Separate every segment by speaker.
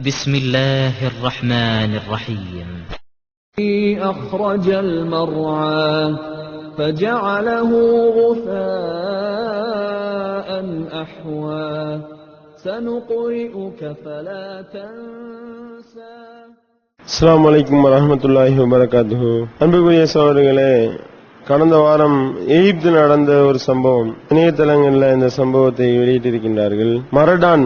Speaker 1: بسم الله الرحمن الرحيم
Speaker 2: أخرج المرعى فجعله غثاء أحوى سنقرئك فلا تنسى
Speaker 3: அஸ்ஸலாமு அலைக்கும் வரஹ்மத்துல்லாஹி வபரகாத்துஹு அன்புக்குரிய சகோதரர்களே கடந்த வாரம் எகிப்து நடந்த ஒரு சம்பவம் இணையதளங்கள்ல இந்த சம்பவத்தை வெளியிட்டிருக்கின்றார்கள் மரடான்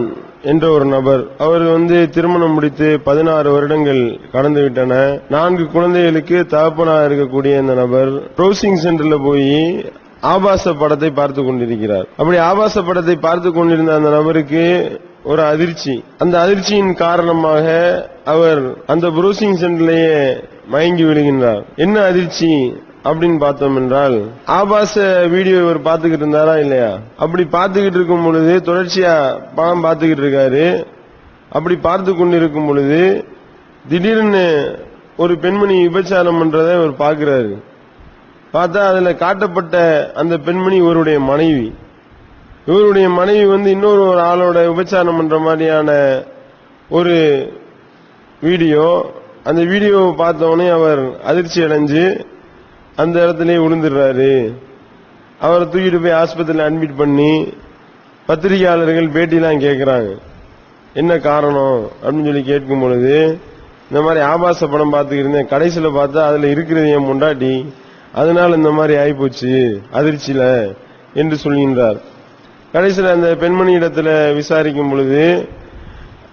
Speaker 3: என்ற ஒரு நபர். அவர் வந்து திருமணம் முடித்து பதினாறு வருடங்கள் கடந்து விட்டன. நான்கு குழந்தைகளுக்கு தகப்பனாக இருக்கக்கூடிய இந்த நபர் ப்ரௌசிங் சென்டர்ல போய் ஆபாச படத்தை பார்த்து கொண்டிருக்கிறார். அப்படி ஆபாச படத்தை பார்த்து கொண்டிருந்த அந்த நபருக்கு ஒரு அதிர்ச்சி. அந்த அதிர்ச்சியின் காரணமாக அவர் அந்த ப்ரௌசிங் சென்டர்லேயே மயங்கி விடுகின்றார் என்ன அதிர்ச்சி? அப்படின்னு பார்த்தோம் என்றால் ஆபாச வீடியோ இவர் பார்த்துக்கிட்டு இருந்தாரா இல்லையா? அப்படி பார்த்துக்கிட்டு இருக்கும் பொழுது தொடர்ச்சியா பணம் பார்த்துக்கிட்டு இருக்காரு. அப்படி பார்த்து கொண்டிருக்கும் பொழுது திடீர்னு ஒரு பெண்மணி விபச்சாரம் பண்றதை இவர் பார்க்கிறாரு. பார்த்தா அதுல காட்டப்பட்ட அந்த பெண்மணி இவருடைய மனைவி. இவருடைய மனைவி வந்து இன்னொரு ஒரு ஆளோட விபச்சாரம் பண்ற மாதிரியான ஒரு வீடியோ. அந்த வீடியோவை பார்த்தோடனே அவர் அதிர்ச்சி அடைஞ்சு அந்த இடத்துலயே விழுந்துடுறாரு. அவரை தூக்கிட்டு போய் ஆஸ்பத்திரியில் அட்மிட் பண்ணி பத்திரிகையாளர்கள் பேட்டிலாம் கேட்குறாங்க. என்ன காரணம்? அப்படின்னு சொல்லி கேட்கும் பொழுது இந்த மாதிரி ஆபாச படம் பார்த்துக்கிருந்தேன் கடைசியில் பார்த்தா அதில் இருக்கிறது என் முண்டாட்டி. அதனால இந்த மாதிரி ஆயிப்போச்சு. அதிர்ச்சியில் என்று சொல்கின்றார். கடைசியில் அந்த பெண்மணி இடத்துல விசாரிக்கும் பொழுது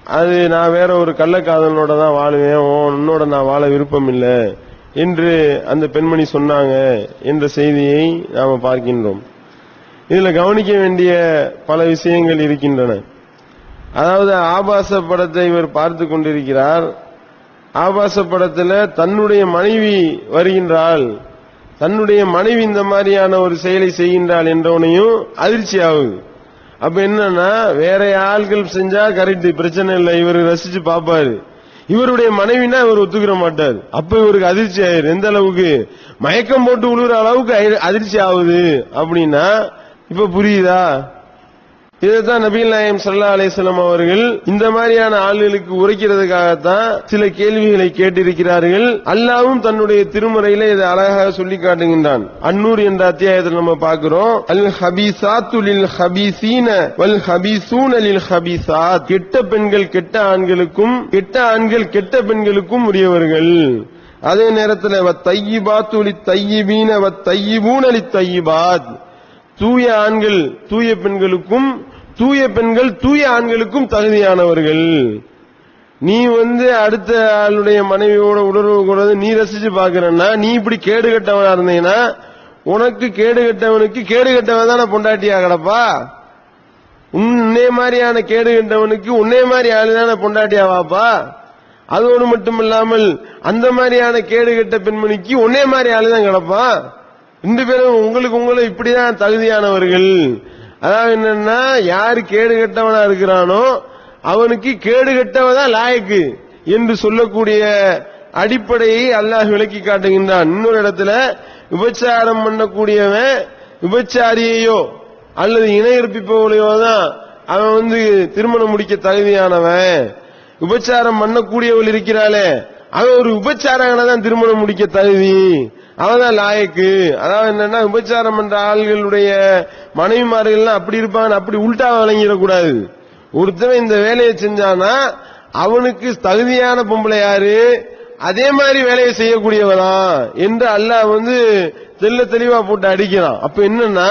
Speaker 3: அது நான் வேற ஒரு கள்ளக்காதலனோட தான் வாழுவேன். உன் உன்னோட நான் வாழ விருப்பம் இல்லை என்று அந்த பெண்மணி சொன்னாங்க என்ற செய்தியை நாம் பார்க்கின்றோம். இதில் கவனிக்க வேண்டிய பல விஷயங்கள் இருக்கின்றன. அதாவது ஆபாச படத்தை இவர் பார்த்து கொண்டிருக்கிறார். ஆபாச படத்தில் தன்னுடைய மனைவி வருகின்றாள். தன்னுடைய மனைவி இந்த மாதிரியான ஒரு செயலை செய்கின்றாள் என்றவனையும் அதிர்ச்சி ஆகுது. அப்ப என்னன்னா வேற ஆள்கள் செஞ்சா கரெக்ட் பிரச்சனை இல்லை இவர் ரசிச்சு பார்ப்பாரு. இவருடைய மனைவினா இவர் ஒத்துக்கிற மாட்டார். அப்ப இவருக்கு அதிர்ச்சி ஆயிரு. எந்த அளவுக்கு? மயக்கம் போட்டு விழுகிற அளவுக்கு அதிர்ச்சி ஆகுது அப்படின்னா இப்ப புரியுதா? இதைத்தான் நபீல் நாயம் சல்லா அலிஸ்லாம் அவர்கள் இந்த மாதிரியான ஆளுகளுக்கு உரைக்கிறதுக்காகத்தான் சில கேள்விகளை கேட்டிருக்கிறார்கள். அல்லாவும் தன்னுடைய திருமுறையில இதை அழகாக சொல்லி காட்டுகின்றான். அன்னூர் என்ற அத்தியாயத்தில் நம்ம பார்க்கிறோம். அல் ஹபீசாத்துலில் ஹபீசீன வல் ஹபீசூனலில் ஹபீசாத் கெட்ட பெண்கள் கெட்ட ஆண்களுக்கும் கெட்ட ஆண்கள் கெட்ட பெண்களுக்கும் உரியவர்கள். அதே நேரத்தில் வ தையிபீன வ தையிபூன தையிபாத். தூய ஆண்கள் தூய பெண்களுக்கும் தூய பெண்கள் தூய ஆண்களுக்கும் தகுதியானவர்கள். நீ வந்து அடுத்த ஆளுடைய மனைவியோட உணர்வு கூடாது நீ ரசிச்சு பாக்குறன்னா நீ இப்படி கேடு கட்டவனா இருந்தீங்கன்னா உனக்கு கேடு கட்டவனுக்கு கேடு கட்டவன் தானே பொண்டாட்டியா கிடப்பா? உன்னே மாதிரியான கேடு கட்டவனுக்கு உன்னே மாதிரி ஆளு தானே பொண்டாட்டியா வாப்பா? அதோடு மட்டும் இல்லாமல் அந்த மாதிரியான கேடு கட்ட பெண்மணிக்கு உன்னே மாதிரி ஆளுதான் கிடப்பான். ரெண்டு பேரும் உங்களுக்கு உங்களை இப்படிதான் தகுதியானவர்கள். அதாவது என்னன்னா யாரு கேடு கெட்டவனா இருக்கிறானோ அவனுக்கு கேடு கெட்டவன் தான் லாயக்கு என்று சொல்லக்கூடிய அடிப்படையை அல்லாஹ் விளக்கி காட்டுகின்றான். இன்னொரு இடத்துல விபச்சாரம் பண்ணக்கூடியவன் விபச்சாரியையோ அல்லது இணையற்பிப்பவளையோ தான் அவன் வந்து திருமணம் முடிக்க தகுதியானவன். விபச்சாரம் பண்ணக்கூடியவள் இருக்கிறாளே அவன் ஒரு விபச்சாரங்களை தான் திருமணம் முடிக்க தகுதி. அவன்தான் லாயக்கு. அதாவது என்னன்னா விபச்சாரம் பண்ற ஆள்களுடைய மனைவிமார்கள்லாம் அப்படி இருப்பான் அப்படி உள்டா விளங்கிடக்கூடாது. ஒருத்தவன் இந்த வேலையை செஞ்சானா அவனுக்கு தகுதியான பொம்பளை யாரு? அதே மாதிரி வேலையை செய்யக்கூடியவனா என்று அல்லாஹ் வந்து தெல்ல தெளிவா போட்டு அடிக்கிறான். அப்ப என்னன்னா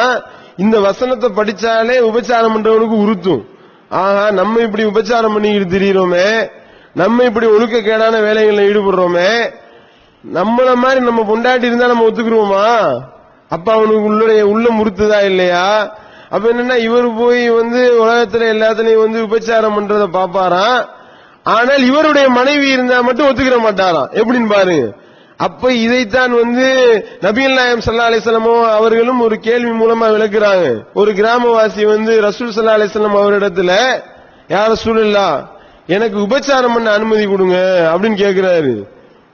Speaker 3: இந்த வசனத்தை படிச்சாலே உபச்சாரம் பண்றவனுக்கு உறுத்தும். ஆஹா நம்ம இப்படி உபச்சாரம் பண்ணிக்கிட்டு திரியிறோமே நம்ம இப்படி ஒழுக்கக்கேடான வேலைகளில் ஈடுபடுறோமே நம்மள மாதிரி நம்ம பொண்டாட்டி இருந்தா நம்ம ஒத்துக்குருவோமா? அப்ப அவனுக்கு உள்ளுடைய உள்ள முறுத்துதா இல்லையா? அப்ப என்னன்னா இவர் போய் வந்து உலகத்துல எல்லாத்துலயும் வந்து விபச்சாரம் பண்றத பாப்பாராம். ஆனால் இவருடைய மனைவி இருந்தா மட்டும் ஒத்துக்கிற மாட்டாராம். எப்படின்னு பாருங்க அப்ப இதைத்தான் வந்து நபிகள் நாயம் சல்லா அலிசல்லமோ அவர்களும் ஒரு கேள்வி மூலமா விளக்குறாங்க. ஒரு கிராமவாசி வந்து ரசூல் சல்லா அலிசல்லம் அவரிடத்துல யார் சூழல்லா எனக்கு உபச்சாரம் பண்ண அனுமதி கொடுங்க அப்படின்னு கேக்குறாரு.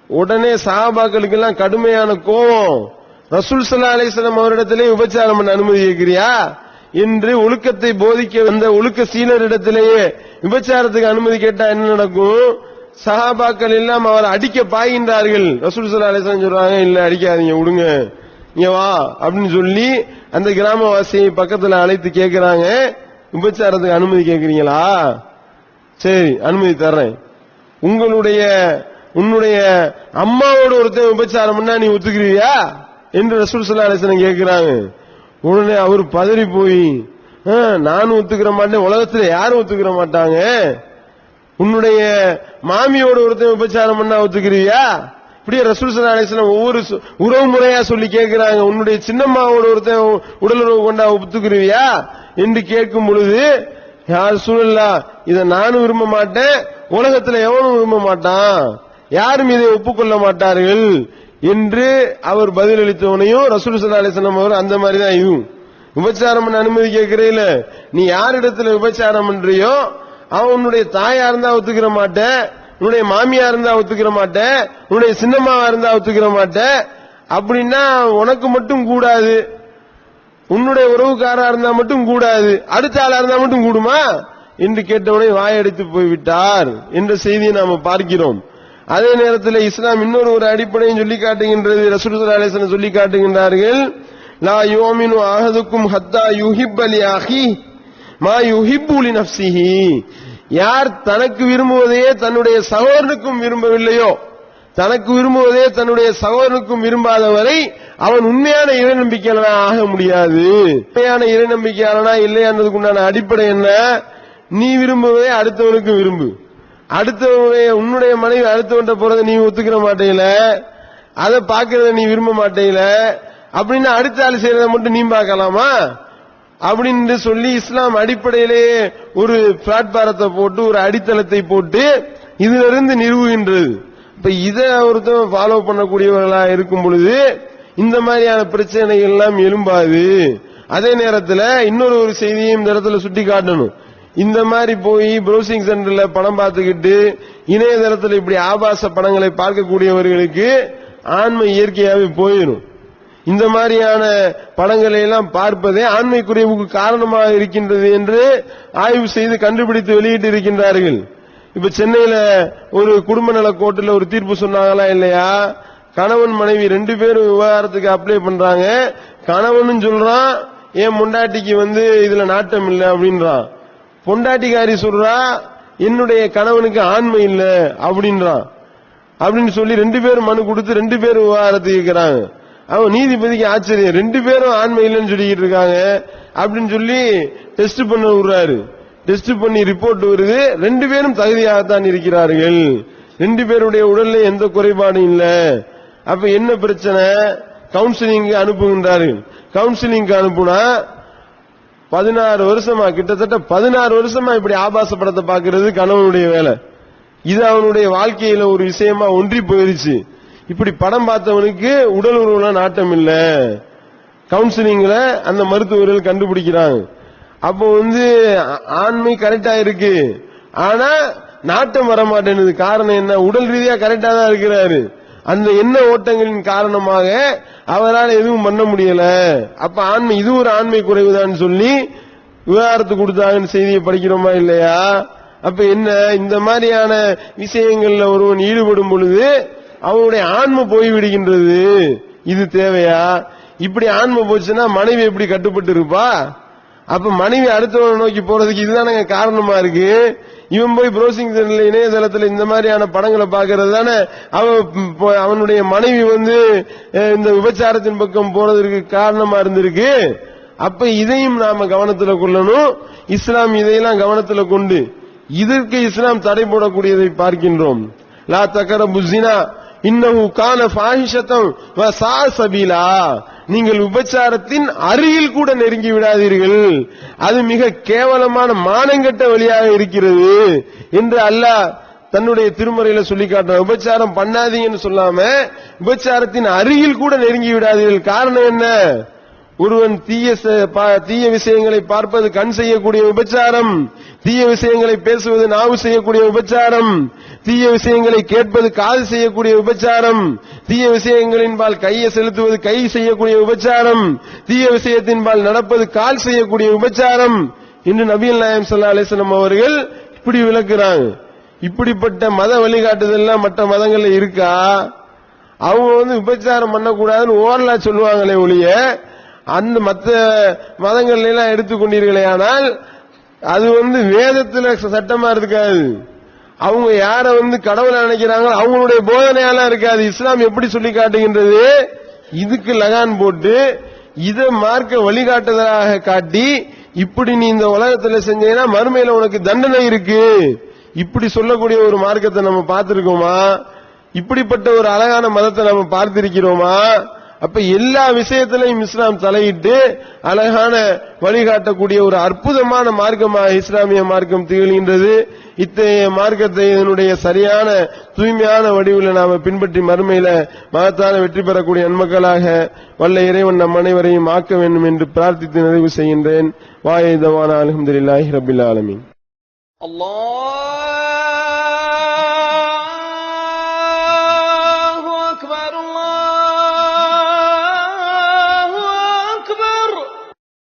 Speaker 3: உடனே சஹாபாக்களுக்கு எல்லாம் கடுமையான கோபம். ரசூல் சல்லா அலிஸ்லாம் அவரிடத்திலே உபச்சாரம் பண்ண அனுமதி கேட்கிறியா? என்று ஒழுக்கத்தை போதிக்க வந்த ஒழுக்க சீலரிடத்திலேயே விபச்சாரத்துக்கு அனுமதி கேட்டா என்ன நடக்கும்? சஹாபாக்கள் எல்லாம் அவரை அடிக்க பாய்கின்றார்கள். ரசூல் சல்லா அலிஸ்லாம் சொல்றாங்க இல்ல அடிக்காதீங்க விடுங்க. இங்க வா அப்படின்னு சொல்லி அந்த கிராமவாசியை பக்கத்துல அழைத்து கேட்கிறாங்க. விபச்சாரத்துக்கு அனுமதி கேக்குறீங்களா சரி அனுமதி தர்றேன். உங்களுடைய உன்னுடைய அம்மாவோட ஒருத்தன் விபச்சாரம் பண்ணா நீ ஒத்துக்கிறியா? என்று ரசூல் ஸல்லல்லாஹு அலைஹி உடனே அவர் பதறி போய் "ஆ, நானும் ஒத்துக்கிற மாட்டேன் உலகத்துல யாரும் ஒத்துக்கிற மாட்டாங்க. உன்னுடைய மாமியோட ஒருத்தன் விபச்சாரம் பண்ணா ஒத்துக்கிறியா? இப்படியே ரசூல் ஸல்லல்லாஹு அலிஸ்லாம் ஒவ்வொரு சு- உறவு முறையா சொல்லி கேட்கிறாங்க உன்னுடைய சின்னம்மாவோட ஒருத்தன் உடலுறவு கொண்டா ஒத்துக்கிறியா? என்று கேட்கும் பொழுது யார் சூழல்லா இதை நானும் விரும்ப மாட்டேன் உலகத்துல எவனும் விரும்ப மாட்டான். யாரும் இதை ஒப்புக்கொள்ள மாட்டார்கள்? என்று அவர் பதிலளித்தவனையும் ரசூல் ஸல்லல்லாஹு அவர் அந்த மாதிரி தான் இதுவும் விபச்சாரம் பண்ண அனுமதி கேட்கிறீல நீ யாரிடத்துல விபச்சாரம் பண்றியோ அவன் உன்னுடைய தாயா இருந்தா ஒத்துக்கிற மாட்டேன் உன்னுடைய மாமியா இருந்தா ஒத்துக்கிற மாட்டேன் உன்னுடைய சின்னம்மாவா இருந்தா ஒத்துக்கிற மாட்டேன் அப்படின்னா உனக்கு மட்டும் கூடாது. உன்னுடைய உறவுக்காரா இருந்தா மட்டும் கூடாது. அடுத்த ஆளா இருந்தா மட்டும் கூடுமா? என்று கேட்டவுடனே வாயடித்து போய்விட்டார். என்ற செய்தியை நாம பார்க்கிறோம். அதே நேரத்தில் இஸ்லாம் இன்னொரு ஒரு அடிப்படையும் சொல்லி காட்டுகின்றது. ரசூலுல்லாஹி அலைஹி சொல்லி காட்டுகின்றார்கள் லா யோமினு அஹதுக்கும் ஹத்தா யுஹிப் அலி அஹி மா யுஹிப்புலி நப்சிஹி யார் தனக்கு விரும்புவதையே தன்னுடைய சகோதரனுக்கும் விரும்பவில்லையோ தனக்கு விரும்புவதே தன்னுடைய சகோதரனுக்கும் விரும்பாதவரை அவன் உண்மையான இறை நம்பிக்கையாளனா ஆக முடியாது. உண்மையான இறை நம்பிக்கையாளனா இல்லையான்றதுக்கு உண்டான அடிப்படை என்ன? நீ விரும்புவதே அடுத்தவனுக்கு விரும்பு. அடுத்தவனுடைய உன்னுடைய மனைவி அடுத்தவன்ட்ட போறதை நீ ஒத்துக்கிற மாட்டேல அதை பார்க்கறத நீ விரும்ப மாட்டேல அப்படின்னு அடுத்த ஆள் செய்யறத மட்டும் நீ பார்க்கலாமா? அப்படின்னு சொல்லி இஸ்லாம் அடிப்படையிலேயே ஒரு பிளாட்பாரத்தை போட்டு ஒரு அடித்தளத்தை போட்டு இதுல இருந்து நிறுவுகின்றது. இப்ப இதை ஒருத்தன் ஃபாலோ பண்ணக்கூடியவர்களா இருக்கும் பொழுது இந்த மாதிரியான பிரச்சனைகள் எல்லாம் எழும்பாது. அதே நேரத்தில் இன்னொரு ஒரு செய்தியும் இந்த இடத்துல சுட்டி காட்டணும் இந்த மாதிரி போய் ப்ரௌசிங் சென்டர்ல படம் பார்த்துக்கிட்டு இணையதளத்தில் இப்படி ஆபாச படங்களை பார்க்கக்கூடியவர்களுக்கு ஆன்மை இயற்கையாகவே போயிடும் இந்த மாதிரியான படங்களை எல்லாம் பார்ப்பதே ஆண்மை குறைவுக்கு காரணமாக இருக்கின்றது என்று ஆய்வு செய்து கண்டுபிடித்து வெளியிட்டு இருக்கின்றார்கள். இப்ப சென்னையில ஒரு குடும்ப நல கோர்ட்டில் ஒரு தீர்ப்பு சொன்னாங்களா இல்லையா? கணவன் மனைவி ரெண்டு பேரும் விவகாரத்துக்கு அப்ளை பண்றாங்க. கணவனும் சொல்றான் என் முண்டாட்டிக்கு வந்து இதுல நாட்டம் இல்லை? அப்படின்றான். பொண்டாட்டிக்காரி சொல்றா என்னுடைய கணவனுக்கு ஆண்மை இல்ல அப்படின்றான். அப்படின்னு சொல்லி ரெண்டு பேரும் மனு கொடுத்து ரெண்டு பேரும் விவகாரத்துக்கு இருக்கிறாங்க. அவன் நீதிபதிக்கு ஆச்சரியம் ரெண்டு பேரும் ஆண்மை இல்லைன்னு சொல்லிக்கிட்டு இருக்காங்க அப்படின்னு சொல்லி டெஸ்ட் பண்ண விடுறாரு. டெஸ்ட் பண்ணி ரிப்போர்ட் வருது ரெண்டு பேரும் தகுதியாகத்தான் இருக்கிறார்கள். ரெண்டு பேருடைய உடல்ல எந்த குறைபாடும் இல்ல. அப்ப என்ன பிரச்சனை? கவுன்சிலிங்க்கு அனுப்புகின்றார்கள். கவுன்சிலிங்க்கு அனுப்புனா பதினாறு வருஷமா கிட்டத்தட்ட பதினாறு வருஷமா இப்படி ஆபாச படத்தை பாக்குறது கணவனுடைய வேலை. இது அவனுடைய வாழ்க்கையில ஒரு விஷயமா ஒன்றி போயிருச்சு. இப்படி படம் பார்த்தவனுக்கு உடல் உறவுல நாட்டம் இல்ல. கவுன்சிலிங்ல அந்த மருத்துவர்கள் கண்டுபிடிக்கிறாங்க. அப்போ வந்து ஆண்மை கரெக்டா இருக்கு. ஆனா நாட்டம் வர மாட்டேன்னு காரணம் என்ன? உடல் ரீதியா கரெக்டா தான் இருக்கிறாரு. அந்த எண்ண ஓட்டங்களின் காரணமாக அவரால் எதுவும் பண்ண முடியல. அப்ப ஆண்மை இது ஒரு ஆண்மை குறைவுதான் சொல்லி விவகாரத்து கொடுத்தாங்கன்னு செய்தியை படிக்கிறோமா இல்லையா? அப்ப என்ன இந்த மாதிரியான விஷயங்கள்ல ஒருவன் ஈடுபடும் பொழுது அவனுடைய ஆன்மை போய் விடுகின்றது இது தேவையா? இப்படி ஆன்மை போச்சுன்னா மனைவி எப்படி கட்டுப்பட்டு இருப்பா? அப்ப மனைவி அடுத்தவனை நோக்கி போறதுக்கு இதுதானங்க காரணமா இருக்கு? இவன் போய் ப்ரௌசிங் இணையதளத்துல இந்த மாதிரியான படங்களை பாக்குறது தானே. அவன் அவனுடைய மனைவி வந்து இந்த விபச்சாரத்தின் பக்கம் போறதற்கு காரணமா இருந்திருக்கு. அப்ப இதையும் நாம கவனத்துல கொள்ளணும். இஸ்லாம் இதையெல்லாம் கவனத்துல கொண்டு இதற்கு இஸ்லாம் தடை போடக்கூடியதை பார்க்கின்றோம். லா தக்கர புசினா இன்னும் கான ஃபாஹிஷத்தம் சபீலா. நீங்கள் விபச்சாரத்தின் அருகில் கூட நெருங்கி விடாதீர்கள். அது மிக கேவலமான மானங்கெட்ட வழியாக இருக்கிறது என்று அல்லாஹ் தன்னுடைய திருமறையில சொல்லி காட்டுறான். விபச்சாரம் பண்ணாதீங்கன்னு சொல்லாம விபச்சாரத்தின் அருகில் கூட நெருங்கி விடாதீர்கள். காரணம் என்ன? ஒருவன் தீய செ- பா- தீய விஷயங்களை பார்ப்பது கண் செய்யக்கூடிய விபச்சாரம். தீய விஷயங்களை பேசுவது நாவு செய்யக்கூடிய விபச்சாரம். தீய விஷயங்களை கேட்பது காது செய்யக்கூடிய விபச்சாரம். தீய விஷயங்களின்பால் கையை செலுத்துவது கை செய்யக்கூடிய விபச்சாரம். தீய விஷயத்தின்பால் நடப்பது கால் செய்யக்கூடிய விபச்சாரம். இன்று நபியல் நாயம் சல்லா அலைஹி அவர்கள் இப்படி விளக்குறாங்க. இப்படிப்பட்ட மத வழிகாட்டுதல்லாம் மற்ற மதங்கள்ல இருக்கா? அவங்க வந்து விபச்சாரம் பண்ணக்கூடாதுன்னு ஓரலா சொல்லுவாங்களே ஒழிய அந்த மற்ற மதங்கள்ல எல்லாம் எடுத்துக்கொண்டீர்களே ஆனால் அது வந்து வேதத்துல சட்டமா இருக்காது. அவங்க யார வந்து கடவுளை நினைக்கிறாங்களோ அவங்களுடைய போதனையெல்லாம் இருக்காது. இஸ்லாம் எப்படி சொல்லி காட்டுகின்றது? இதுக்கு லகான் போட்டு இதை மார்க்க வழிகாட்டுதலாக காட்டி இப்படி நீ இந்த உலகத்துல செஞ்சீங்கன்னா மறுமையில உனக்கு தண்டனை இருக்கு. இப்படி சொல்லக்கூடிய ஒரு மார்க்கத்தை நம்ம பார்த்திருக்கோமா? இப்படிப்பட்ட ஒரு அழகான மதத்தை நம்ம பார்த்திருக்கிறோமா? அப்ப எல்லா விஷயத்திலையும் இஸ்லாம் தலையிட்டு அழகான வழிகாட்டக்கூடிய ஒரு அற்புதமான மார்க்கமாக இஸ்லாமிய மார்க்கம் திகழ்கின்றது. இத்தகைய மார்க்கத்தை இதனுடைய சரியான தூய்மையான வடிவில் நாம பின்பற்றி மறுமையில மகத்தான வெற்றி பெறக்கூடிய நன்மக்களாக வல்ல இறைவன் நம் அனைவரையும் ஆக்க வேண்டும் என்று பிரார்த்தித்து நிறைவு செய்கின்றேன். வாயுதவான அலமதுல்லாஹி ரபில் ஆலமின்.
Speaker 2: அல்லாஹ்!